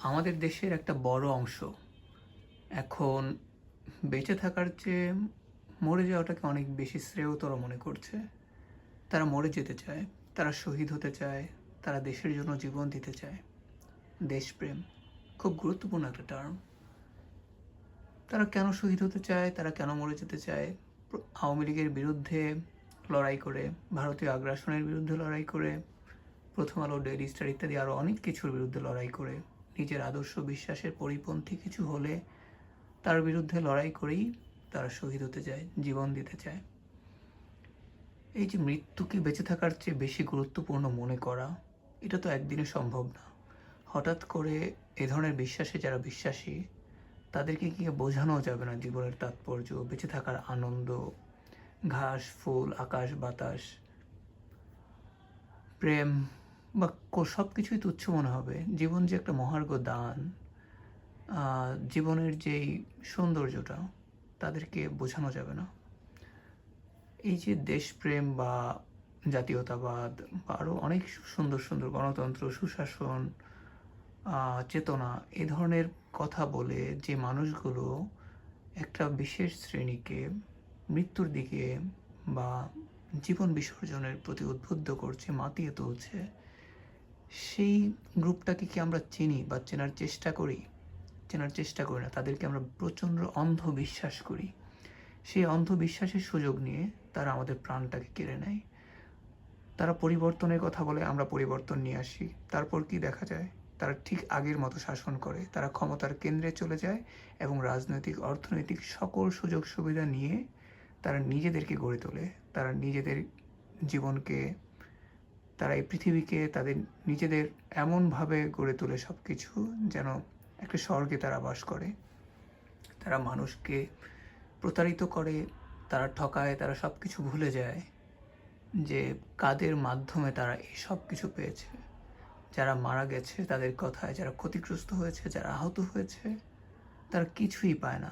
আমাদের দেশের একটা বড় অংশ এখন বেঁচে থাকার চেয়ে মরে যাওয়াটাকে অনেক বেশি শ্রেয়তর মনে করছে। তারা মরে যেতে চায়, তারা শহীদ হতে চায়, তারা দেশের জন্য জীবন দিতে চায়। দেশপ্রেম, খুব গুরুত্বপূর্ণ একটা টার্ম তারা কেন শহীদ হতে চায়, তারা কেন মরে যেতে চায়? আওয়ামী লীগের বিরুদ্ধে লড়াই করে, ভারতীয় আগ্রাসনের বিরুদ্ধে লড়াই করে, প্রথম আলো ডেইলি স্টার ইত্যাদি আরও অনেক কিছুর বিরুদ্ধে লড়াই করে। নিজের আদর্শ বিশ্বাসের পরিপন্থী কিছু হলে তার বিরুদ্ধে লড়াই করেই তারা শহীদ হতে চায়, জীবন দিতে চায়। এই যে মৃত্যুকে বেঁচে থাকার চেয়ে বেশি গুরুত্বপূর্ণ মনে করা, এটা তো একদিনে সম্ভব না। হঠাৎ করে এ ধরনের বিশ্বাসে যারা বিশ্বাসী, তাদেরকে কি বোঝানো যাবে না জীবনের তাৎপর্য, বেঁচে থাকার আনন্দ, ঘাস, ফুল, আকাশ, বাতাস, প্রেম বা সব কিছুই তুচ্ছ মনে হবে। জীবন যে একটা মহার্ঘ দান জীবনের যেই সৌন্দর্যটা, তাদেরকে বোঝানো যাবে না। এই যে দেশপ্রেম বা জাতীয়তাবাদ বা আরও অনেক সুন্দর সুন্দর গণতন্ত্র, সুশাসন চেতনা, এ ধরনের কথা বলে যে মানুষগুলো একটা বিশেষ শ্রেণীকে মৃত্যুর দিকে বা জীবন বিসর্জনের প্রতি উদ্বুদ্ধ করছে, মাতিয়ে তুলছে সেই গ্রুপটাকে কি আমরা চিনি বা চেনার চেষ্টা করি? চেনার চেষ্টা করি না। তাদেরকে আমরা প্রচণ্ড অন্ধবিশ্বাস করি। সেই অন্ধবিশ্বাসের সুযোগ নিয়ে তারা আমাদের প্রাণটাকে কেড়ে নেয়। তারা পরিবর্তনের কথা বলে, আমরা পরিবর্তন নিয়ে আসি। তারপর কি দেখা যায়? তারা ঠিক আগের মতো শাসন করে। তারা ক্ষমতার কেন্দ্রে চলে যায় এবং রাজনৈতিক, অর্থনৈতিক সকল সুযোগ সুবিধা নিয়ে তারা নিজেদেরকে গড়ে তোলে। তারা নিজেদের জীবনকে তারা এই পৃথিবীকে তাদের নিজেদের এমনভাবে গড়ে তোলে সব কিছু যেন একটা স্বর্গে তারা বাস করে। তারা মানুষকে প্রতারিত করে, তারা ঠকায়, তারা সব কিছু ভুলে যায় যে কাদের মাধ্যমে তারা এই সব কিছু পেয়েছে। যারা মারা গেছে, তাদের কথায় যারা ক্ষতিগ্রস্ত হয়েছে, যারা আহত হয়েছে, তারা কিছুই পায় না।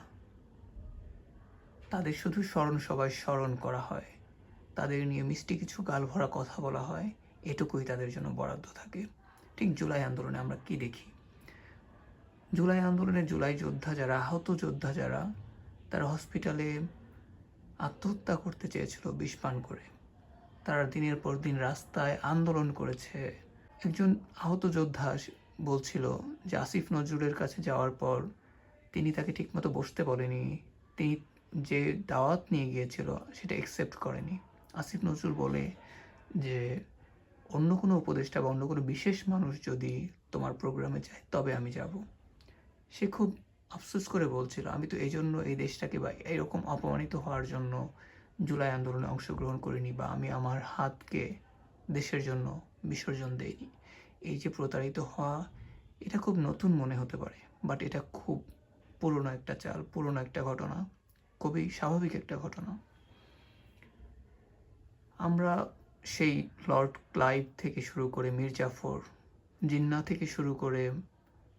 তাদের শুধু স্মরণ সবাই স্মরণ করা হয়। তাদের নিয়ে মিষ্টি কিছু গাল ভরা কথা বলা হয়। এটুকুই তাদের জন্য বরাদ্দ থাকে। ঠিক জুলাই আন্দোলনে আমরা কি দেখি? জুলাই আন্দোলনে জুলাই যোদ্ধা যারা, আহত যোদ্ধা যারা, তারা হসপিটালে আত্মহত্যা করতে চেয়েছিল বিষ পান করে। তারা দিনের পর দিন রাস্তায় আন্দোলন করেছে। একজন আহত যোদ্ধা বলছিল যে, আসিফ নজরুলের কাছে যাওয়ার পর তিনি তাকে ঠিকমতো বসতে বলেনি। তিনি যে দাওয়াত নিয়ে গিয়েছিল সেটা অ্যাকসেপ্ট করেনি। আসিফ নজরুল বলে যে অন্য কোনো উপদেষ্টা বা অন্য কোনো বিশেষ মানুষ যদি তোমার প্রোগ্রামে যায়, তবে আমি যাব। সে খুব আফসোস করে বলছিল, আমি তো এই জন্য এই দেশটাকে বা এরকম অপমানিত হওয়ার জন্য জুলাই আন্দোলনে অংশগ্রহণ করিনি বা আমি আমার হাতকে দেশের জন্য বিসর্জন দেইনি। এই যে প্রতারিত হওয়া, এটা খুব নতুন মনে হতে পারে বাট এটা খুব পুরনো একটা চাল, পুরনো একটা ঘটনা, খুবই স্বাভাবিক একটা ঘটনা। আমরা সেই লর্ড ক্লাইভ থেকে শুরু করে মীর জাফর জিন্না থেকে শুরু করে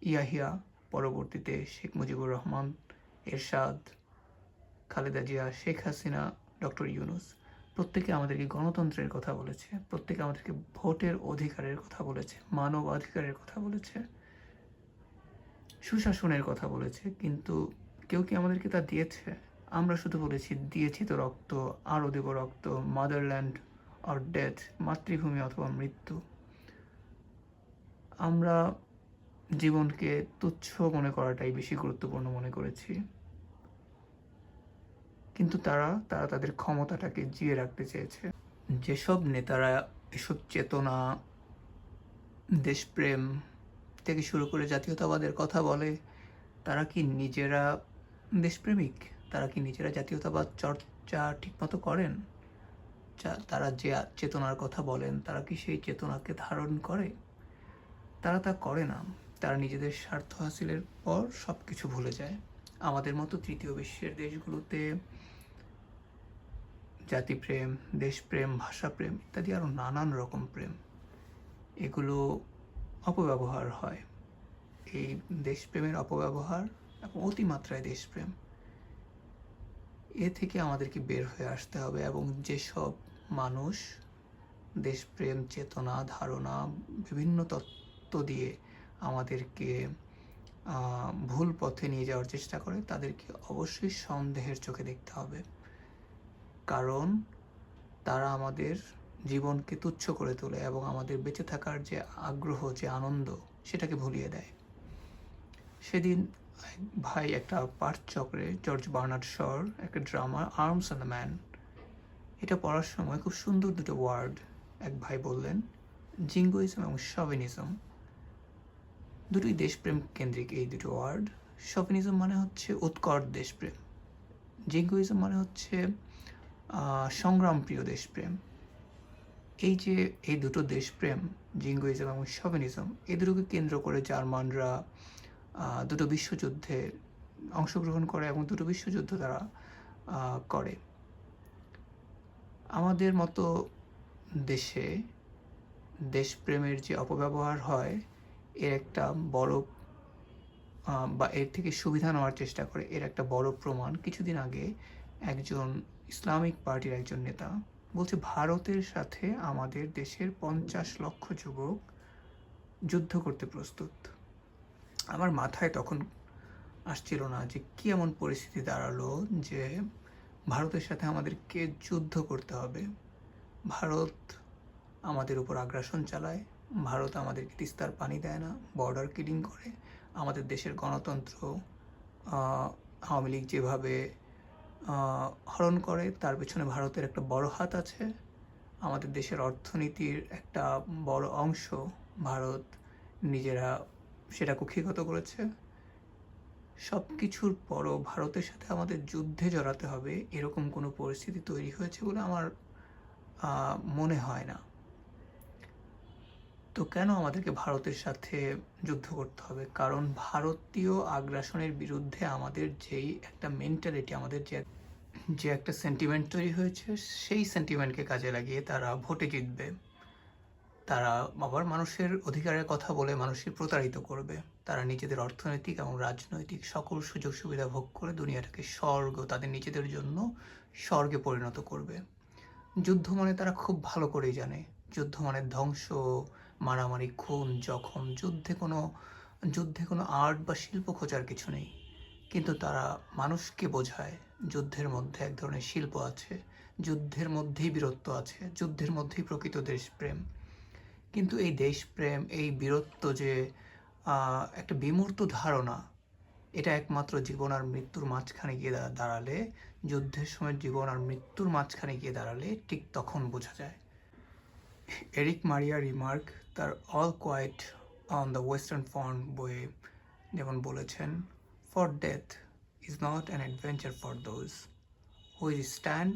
ইয়াহিয়া, পরবর্তীতে শেখ মুজিবুর রহমান, এরশাদ, খালেদা জিয়া, শেখ হাসিনা, ডক্টর ইউনুস। প্রত্যেকে আমাদেরকে গণতন্ত্রের কথা বলেছে, প্রত্যেকে আমাদেরকে ভোটের অধিকারের কথা বলেছে মানব অধিকারের কথা বলেছে, সুশাসনের কথা বলেছে, কিন্তু কেউ কি আমাদেরকে তা দিয়েছে? আমরা শুধু বলেছি, দিয়েছি তো রক্ত, আরও দেব রক্ত, মাদারল্যান্ড অর ডেথ মাতৃভূমি অথবা মৃত্যু। আমরা জীবনকে তুচ্ছ মনে করাটাই বেশি গুরুত্বপূর্ণ মনে করেছি। কিন্তু তারা তারা তাদের ক্ষমতাটাকে জিয়ে রাখতে চেয়েছে। যেসব নেতারা এসব চেতনা, দেশপ্রেম থেকে শুরু করে জাতীয়তাবাদের কথা বলে, তারা কি নিজেরা দেশপ্রেমিক? তারা কি নিজেরা জাতীয়তাবাদ চর্চা ঠিকমতো করেন? তারা যে চেতনার কথা বলেন, তারা কি সেই চেতনাকে ধারণ করে? তারা তা করে না। তারা নিজেদের স্বার্থ হাসিলের পর সব কিছু ভুলে যায়। আমাদের মতো তৃতীয় বিশ্বের দেশগুলোতে জাতিপ্রেম, দেশপ্রেম, ভাষাপ্রেম ইত্যাদি আরও নানান রকম প্রেম, এগুলো অপব্যবহার হয়। এই দেশপ্রেমের অপব্যবহার এবং অতিমাত্রায় দেশপ্রেম এ থেকে আমাদেরকে বের হয়ে আসতে হবে এবং যেসব মানুষ দেশপ্রেম, চেতনা, ধারণা, বিভিন্ন তত্ত্ব দিয়ে আমাদেরকে ভুল পথে নিয়ে যাওয়ার চেষ্টা করে, তাদেরকে অবশ্যই সন্দেহের চোখে দেখতে হবে। কারণ তারা আমাদের জীবনকে তুচ্ছ করে তোলে এবং আমাদের বেঁচে থাকার যে আগ্রহ, যে আনন্দ, সেটাকে ভুলিয়ে দেয়। সেদিন ভাই, একটা পাঠচক্রে জর্জ বার্নার্ড শর একটা drama arms and the man. এটা পড়ার সময় খুব সুন্দর দুটো ওয়ার্ড এক ভাই বললেন, জিঙ্গুইজম এবং শভিনিজম। দুটোই দেশপ্রেম কেন্দ্রিক এই দুটো ওয়ার্ড। শভিনিজম মানে হচ্ছে উৎকট দেশপ্রেম। জিঙ্গুইজম মানে হচ্ছে সংগ্রামপ্রিয় দেশপ্রেম। এই যে এই দুটো দেশপ্রেম, জিঙ্গুইজম এবং শভিনিজম এই দুটোকে কেন্দ্র করে জার্মানরা দুটো বিশ্বযুদ্ধে অংশগ্রহণ করে এবং দুটো বিশ্বযুদ্ধ তারা করে। আমাদের মতো দেশে দেশপ্রেমের যে অপব্যবহার হয়, এর একটা বড় বা এর থেকে সুবিধা নেওয়ার চেষ্টা করে, এর একটা বড় প্রমাণ। কিছুদিন আগে একজন ইসলামিক পার্টির একজন নেতা বলছে, ভারতের সাথে আমাদের দেশের পঞ্চাশ লক্ষ যুবক যুদ্ধ করতে প্রস্তুত। আমার মাথায় তখন আসছিল না যে কি এমন পরিস্থিতি দাঁড়াল যে ভারতের সাথে আমাদেরকে যুদ্ধ করতে হবে। ভারত আমাদের উপর আগ্রাসন চালায়, ভারত আমাদেরকে তিস্তার পানি দেয় না বর্ডার কিলিং করে। আমাদের দেশের গণতন্ত্র আওয়ামী লীগ যেভাবে হরণ করে, তার পেছনে ভারতের একটা বড় হাত আছে। আমাদের দেশের অর্থনীতির একটা বড় অংশ ভারত নিজেরা সেটা কুক্ষিগত করেছে। সব কিছুর পরও ভারতের সাথে আমাদের যুদ্ধে জড়াতে হবে, এরকম কোনো পরিস্থিতি তৈরি হয়েছে বলে আমার মনে হয় না। তো কেন আমাদেরকে ভারতের সাথে যুদ্ধ করতে হবে? কারণ ভারতীয় আগ্রাসনের বিরুদ্ধে আমাদের যেই একটা মেন্টালিটি আমাদের যে যে একটা সেন্টিমেন্ট তৈরি হয়েছে, সেই সেন্টিমেন্টকে কাজে লাগিয়ে তারা ভোটে জিতবে। তারা আবার মানুষের অধিকারের কথা বলে মানুষকে প্রতারিত করবে। তারা নিজেদের অর্থনৈতিক এবং রাজনৈতিক সকল সুযোগ সুবিধা ভোগ করে দুনিয়াটাকে স্বর্গ, তাদের নিজেদের জন্য স্বর্গে পরিণত করবে। যুদ্ধ মানে তারা খুব ভালো করেই জানে। যুদ্ধ মানে ধ্বংস, মারামারি, খুন, জখম, যুদ্ধে কোনো যুদ্ধে কোনো আর্ট বা শিল্প খোঁজার কিছু নেই। কিন্তু তারা মানুষকে বোঝায়, যুদ্ধের মধ্যে এক ধরনের শিল্প আছে, যুদ্ধের মধ্যেই বীরত্ব আছে, যুদ্ধের মধ্যেই প্রকৃত দেশপ্রেম। কিন্তু এই দেশপ্রেম, এই বীরত্ব যে একটা বিমূর্ত ধারণা, এটা একমাত্র জীবন আর মৃত্যুর মাঝখানে গিয়ে দাঁড়ালে, যুদ্ধের সময় জীবন আর মৃত্যুর মাঝখানে গিয়ে দাঁড়ালে ঠিক তখন বোঝা যায়। এরিক মারিয়া রিমার্ক, তার all quiet on the western front বইয়ে যেমন বলেছেন, for death is not an adventure for those who's stand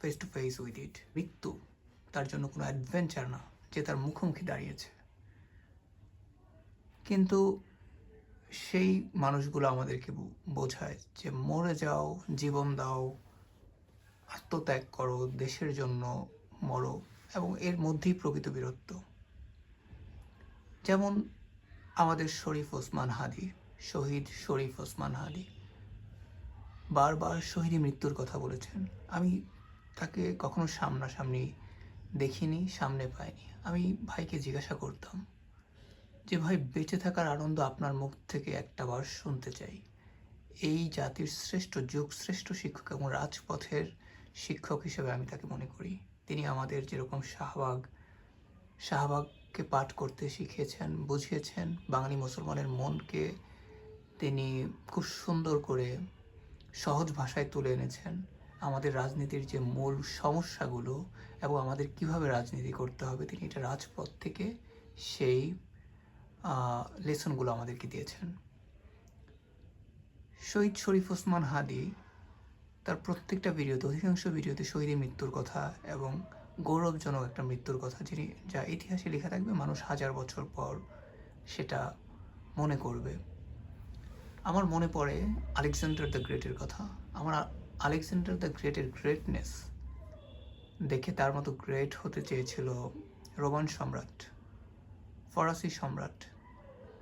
face to face with it. মৃত্যু তার জন্য কোনো অ্যাডভেঞ্চার না। যে তার মুখোমুখি দাঁড়িয়েছে। কিন্তু সেই মানুষগুলো আমাদেরকে বোঝায় যে মরে যাও, জীবন দাও, আত্মত্যাগ করো, দেশের জন্য মরো এবং এর মধ্যেই প্রকৃত বীরত্ব। যেমন আমাদের শরীফ ওসমান হাদি, শহীদ শরীফ ওসমান হাদি। বারবার শহীদি মৃত্যুর কথা বলেছেন। আমি তাকে কখনো সামনাসামনি দেখিনি, সামনে পাইনি। আমি ভাইকে জিজ্ঞাসা করতাম যে, ভাই, বেঁচে থাকার আনন্দ আপনার মুখ থেকে একটা বার শুনতে চাই। এই জাতির শ্রেষ্ঠ যুগ, শ্রেষ্ঠ শিক্ষক এবং রাজপথের শিক্ষক হিসেবে আমি তাকে মনে করি। তিনি আমাদের যেরকম শাহবাগ, শাহবাগকে পাঠ করতে শিখিয়েছেন, বুঝিয়েছেন, বাঙালি মুসলমানের মনকে তিনি খুব সুন্দর করে সহজ ভাষায় তুলে এনেছেন। আমাদের রাজনীতির যে মূল সমস্যাগুলো এবং আমাদের কীভাবে রাজনীতি করতে হবে, তিনি এটা রাজপথ থেকে সেই লেসনগুলো আমাদেরকে দিয়েছেন। শহীদ শরীফ ওসমান হাদি তার প্রত্যেকটা ভিডিওতে, অধিকাংশ ভিডিওতে শহীদের মৃত্যুর কথা এবং গৌরবজনক একটা মৃত্যুর কথা, যিনি যা ইতিহাসে লেখা থাকবে, মানুষ হাজার বছর পর সেটা মনে করবে। আমার মনে পড়ে আলেকজান্ডার দ্য গ্রেটের কথা। আমার আলেকজান্ডার দ্য গ্রেটের গ্রেটনেস দেখে তার মতো গ্রেট হতে চেয়েছিল রোমান সম্রাট, ফরাসি সম্রাট,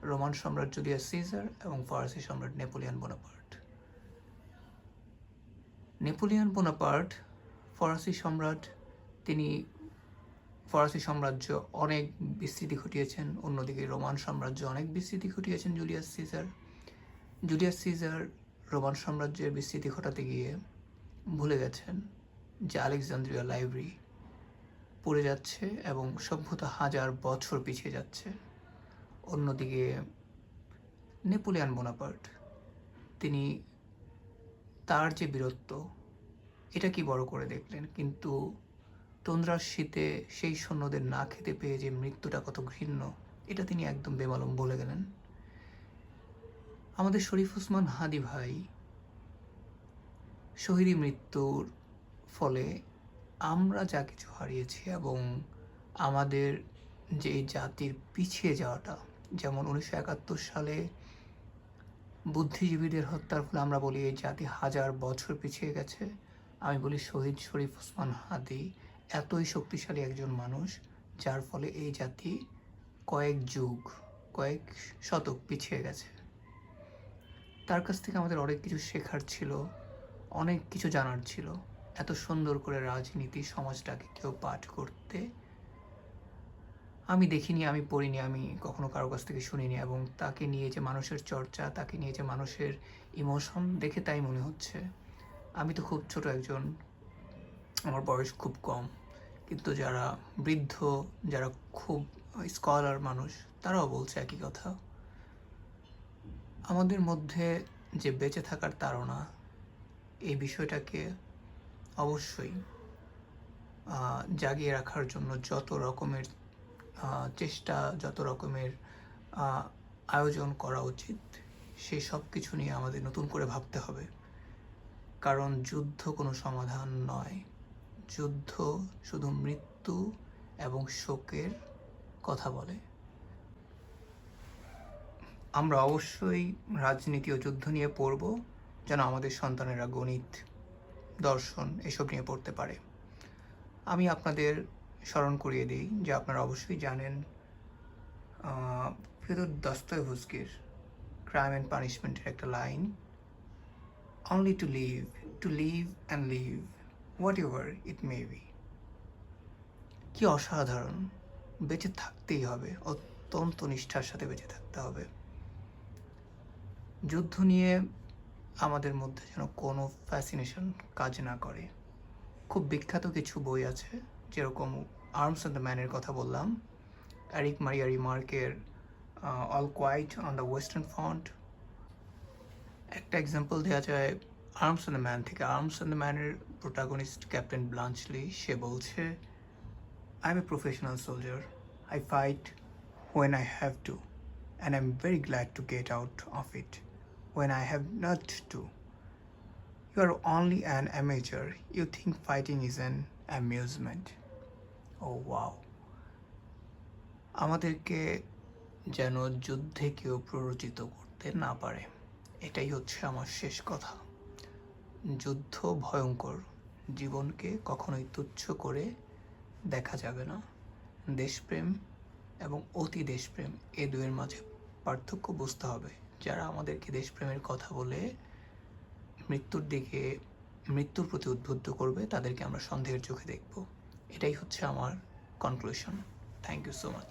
রোমান সম্রাট জুলিয়াস সিজার এবং ফরাসি সম্রাট নেপোলিয়ান বোনাপার্ট। নেপোলিয়ান বোনাপার্ট, ফরাসি সম্রাট, তিনি ফরাসি সাম্রাজ্য অনেক বিস্তৃতি ঘটিয়েছেন, অন্যদিকে রোমান সাম্রাজ্য অনেক বিস্তৃতি ঘটিয়েছেন Julius Caesar. Julius Caesar Roman সাম্রাজ্যের বিস্তৃতি ঘটাতে গিয়ে ভুলে গেছেন যে আলেকজান্দ্রিয়া লাইব্রেরি পড়ে যাচ্ছে এবং সভ্যতা হাজার বছর পিছিয়ে যাচ্ছে। অন্যদিকে নেপোলিয়ান বোনাপার্ট, তিনি তার যে বীরত্ব, এটা কি বড় করে দেখলেন? কিন্তু তন্দ্রার শীতে সেই সৈন্যদের না খেতে পেয়ে যে মৃত্যুটা কত ঘৃণ্য, এটা তিনি একদম বেমালুম বলে গেলেন। আমাদের শরীফ ওসমান হাদি ভাই, শহীদি মৃত্যুর ফলে আমরা যা কিছু হারিয়েছি এবং আমাদের যে জাতির পিছিয়ে যাওয়াটা, যেমন উনিশশো একাত্তর সালে বুদ্ধিজীবীদের হত্যার ফলে আমরা বলি এই জাতি হাজার বছর পিছিয়ে গেছে। আমি বলি শহীদ শরীফ ওসমান হাদি এতই শক্তিশালী একজন মানুষ, যার ফলে এই জাতি কয়েক যুগ, কয়েক শতক পিছিয়ে গেছে। তার কাছ থেকে আমাদের অনেক কিছু শেখার ছিল, অনেক কিছু জানার ছিল। এত সুন্দর করে রাজনীতি সমাজটাকে কেউ পাঠ করতে আমি দেখিনি, আমি পড়িনি, আমি কখনো কারও কাছ থেকে শুনিনি এবং তাকে নিয়ে যে মানুষের চর্চা, তাকে নিয়ে যে মানুষের ইমোশন, দেখে তাই মনে হচ্ছে। আমি তো খুব ছোট একজন, আমার বয়স খুব কম। কিন্তু যারা বৃদ্ধ, যারা খুব স্কলার মানুষ, তারাও বলছে একই কথা। আমাদের মধ্যে যে বেঁচে থাকার তাড়না, এই বিষয়টাকে অবশ্যই জাগিয়ে রাখার জন্য যত রকমের চেষ্টা, যত রকমের আয়োজন করা উচিত, সেই সব কিছু নিয়ে আমাদের নতুন করে ভাবতে হবে। কারণ যুদ্ধ কোনো সমাধান নয়। যুদ্ধ শুধু মৃত্যু এবং শোকের কথা বলে। আমরা অবশ্যই রাজনীতি ও যুদ্ধ নিয়ে পড়ব যেন আমাদের সন্তানেরা গণিত দর্শন এসব নিয়ে পড়তে পারে। আমি আপনাদের স্মরণ করিয়ে দিই যে আপনারা অবশ্যই জানেন আহ, ফিওদর দস্তয়েভস্কির ক্রাইম অ্যান্ড পানিশমেন্টের একটা line only to live to live and live whatever it may be কি অসাধারণ বেঁচে থাকতেই হবে অত্যন্ত নিষ্ঠার সাথে বেঁচে থাকতে হবে। যুদ্ধ নিয়ে আমাদের মধ্যে যেন কোনো ফ্যাসিনেশন কাজ না করে। খুব বিখ্যাত কিছু বই আছে যেরকম আর্মস অ্যান্ড দ্য ম্যানের কথা বললাম Erich Maria রিমার্কের all quiet on the western front একটা এক্সাম্পল দেওয়া যায় আর্মস অ্যান্ড দ্য ম্যান থেকে। আর্মস অ্যান্ড দ্য ম্যানের প্রোটাগনিস্ট ক্যাপ্টেন ব্লাঞ্চলি সে বলছে I am a professional soldier I fight when I have to to, and I'm very glad to get out of it. When I have not to. You are only an amateur. You think fighting is an amusement. Oh wow. আমাদেরকে যেন যুদ্ধে কেউ প্ররোচিত করতে না পারে এটাই হচ্ছে আমার শেষ কথা যুদ্ধ ভয়ঙ্কর জীবনকে কখনোই তুচ্ছ করে দেখা যাবে না দেশপ্রেম এবং অতি দেশপ্রেম, এ দুয়ের মাঝে পার্থক্য বুঝতে হবে যারা আমাদেরকে দেশপ্রেমের কথা বলে মৃত্যুর দিকে, মৃত্যুর প্রতি উদ্বুদ্ধ করবে, তাদেরকে আমরা সন্দেহের চোখে দেখব। এটাই হচ্ছে আমার conclusion thank you so much